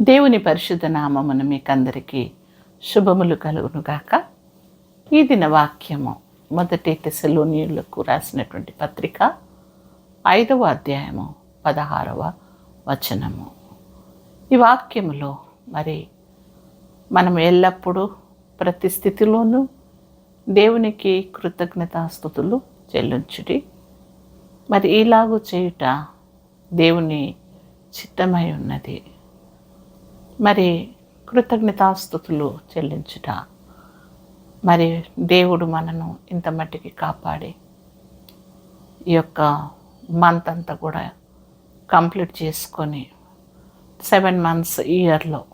దేవుని పరిశుద్ధ మీకు మీకందరికీ శుభములు కలుగునుగాక. ఈ దిన వాక్యము మొదటి తెసలోనియులకు రాసినటువంటి పత్రిక ఐదవ అధ్యాయము పదహారవ వచనము. ఈ వాక్యములో మరి మనం ఎల్లప్పుడూ ప్రతి స్థితిలోనూ దేవునికి కృతజ్ఞతాస్థుతులు చెల్లించుడి. మరి ఇలాగూ చేయుట దేవుని చిత్తమై ఉన్నది. మరి కృతజ్ఞతాస్థుతులు చెల్లించుట. మరి దేవుడు మనను ఇంత మట్టికి కాపాడి ఈ యొక్క మంత్ అంతా కూడా కంప్లీట్ చేసుకొని సెవెన్ మంత్స్ ఇయర్లో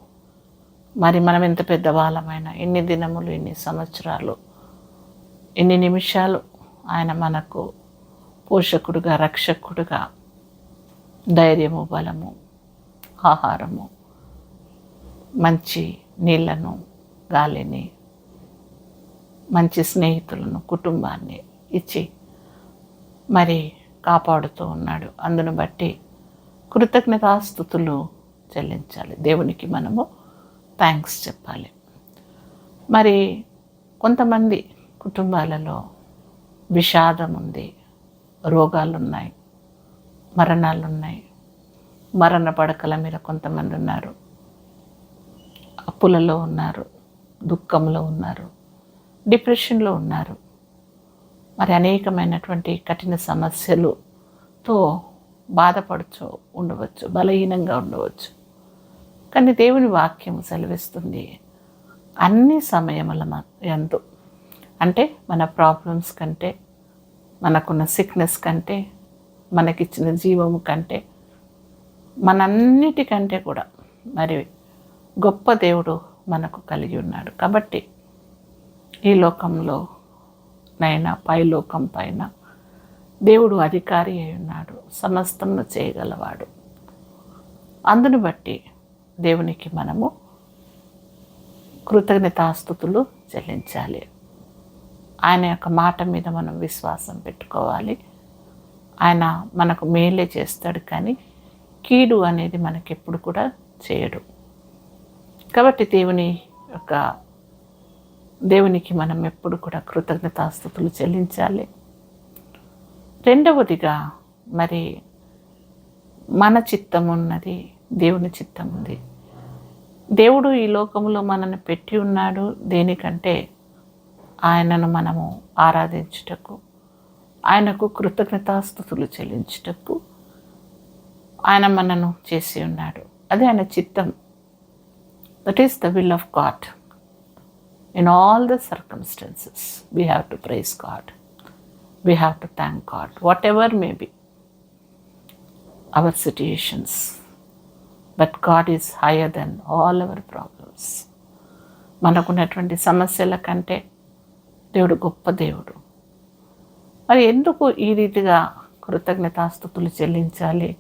మరి మనం ఎంత పెద్దవాళ్ళమైన ఎన్ని దినములు ఎన్ని సంవత్సరాలు ఎన్ని నిమిషాలు ఆయన మనకు పోషకుడుగా రక్షకుడుగా ధైర్యము బలము ఆహారము మంచి నీళ్ళను గాలిని మంచి స్నేహితులను కుటుంబాన్ని ఇచ్చి మరి కాపాడుతూ ఉన్నాడు. అందును బట్టి కృతజ్ఞతాస్థుతులు చెల్లించాలి. దేవునికి మనము థ్యాంక్స్ చెప్పాలి. మరి కొంతమంది కుటుంబాలలో విషాదం ఉంది రోగాలు ఉన్నాయి మరణ పడకల మీద కొంతమంది ఉన్నారు. అప్పులలో ఉన్నారు దుఃఖంలో ఉన్నారు డిప్రెషన్లో ఉన్నారు. మరి అనేకమైనటువంటి కఠిన సమస్యలుతో బాధపడుచు ఉండవచ్చు బలహీనంగా ఉండవచ్చు. కానీ దేవుని వాక్యం సెలవిస్తుంది అన్ని సమయముల ఎందు అంటే మన ప్రాబ్లమ్స్ కంటే మనకున్న సిక్నెస్ కంటే మనకిచ్చిన జీవము కంటే మనన్నిటికంటే కూడా. మరి గొప్ప దేవుడు మనకు కలిగి ఉన్నాడు. కాబట్టి ఈ లోకంలో నైనా పై లోకం పైన దేవుడు అధికారి అయి ఉన్నాడు. సమస్తమును చేయగలవాడు. అందును బట్టి దేవునికి మనము కృతజ్ఞతాస్థుతులు చెల్లించాలి. ఆయన యొక్క మాట మీద మనం విశ్వాసం పెట్టుకోవాలి. ఆయన మనకు మేలే చేస్తాడు కానీ కీడు అనేది మనకెప్పుడు కూడా చేయడు. కాబట్టి దేవుని యొక్క దేవునికి మనం ఎప్పుడు కూడా కృతజ్ఞతాస్థుతులు చెల్లించాలి. రెండవదిగా మరి మన చిత్తం ఉన్నది దేవుని చిత్తం ఉంది దేవుడు ఈ లోకంలో మనల్ని పెట్టి ఉన్నాడు దేనికంటే ఆయనను మనము ఆరాధించుటకు ఆయనకు కృతజ్ఞతాస్థుతులు చెల్లించుటకు ఆయన మనను చేసి ఉన్నాడు. అది ఆయన చిత్తం. That is the will of God in all the circumstances we have to praise God we have to thank God whatever may be our situations but God is higher than all our problems మనకున్నటువంటి సమస్యల కంటే దేవుడు గొప్ప దేవుడు. మరి ఎందుకు ఈ రీతిగా కృతజ్ఞతాస్థుతులు చెల్లించాలి?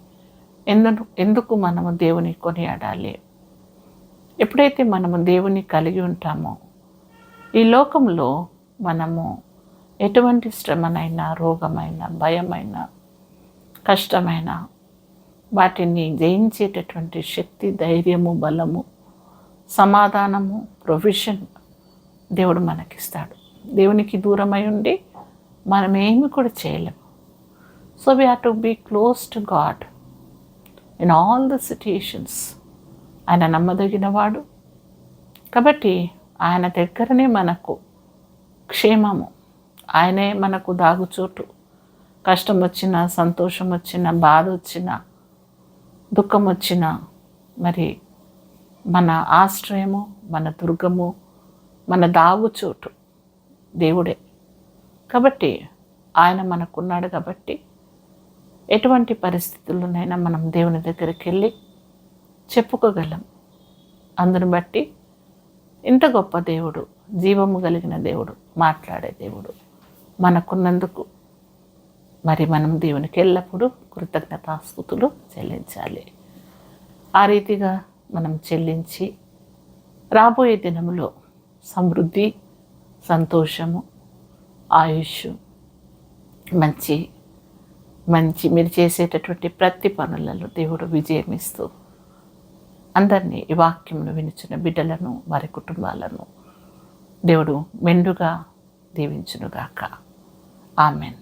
ఎందుకు ఎందుకు మనము దేవుని కొనియాడాలి? ఎప్పుడైతే మనము దేవుని కలిగి ఉంటామో ఈ లోకంలో మనము ఎటువంటి శ్రమనైనా రోగమైన భయమైన కష్టమైన వాటిని జయించేటటువంటి శక్తి ధైర్యము బలము సమాధానము ప్రొవిషన్ దేవుడు మనకిస్తాడు. దేవునికి దూరమై ఉండి మనం ఏమి కూడా చేయలేము. So we have to be close to God in all the situations ఆయన నమ్మదగినవాడు. కాబట్టి ఆయన దగ్గరనే మనకు క్షేమము. ఆయనే మనకు దాగుచోటు. కష్టం వచ్చిన సంతోషం వచ్చిన బాధ వచ్చిన దుఃఖం వచ్చిన మరి మన ఆశ్రయము మన దుర్గము మన దాగుచోటు దేవుడే. కాబట్టి ఆయన మనకున్నాడు కాబట్టి ఎటువంటి పరిస్థితుల్లోనైనా మనం దేవుని దగ్గరికి వెళ్ళి చెప్పుకోగలం. అందును బట్టి ఇంత గొప్ప దేవుడు జీవము కలిగిన దేవుడు మాట్లాడే దేవుడు మనకున్నందుకు మరి మనం దేవునికి ఎల్లప్పుడూ కృతజ్ఞతాస్థుతులు చెల్లించాలి. ఆ రీతిగా మనం చెల్లించి రాబోయే దినంలో సమృద్ధి సంతోషము ఆయుష్ మంచి మంచి మీరు చేసేటటువంటి ప్రతి పనులలో దేవుడు విజయం ఇస్తూ అందరినీ ఈ వాక్యంను వినిచిన బిడ్డలను వారి కుటుంబాలను దేవుడు మెండుగా దీవించునుగాక. ఆమెన్.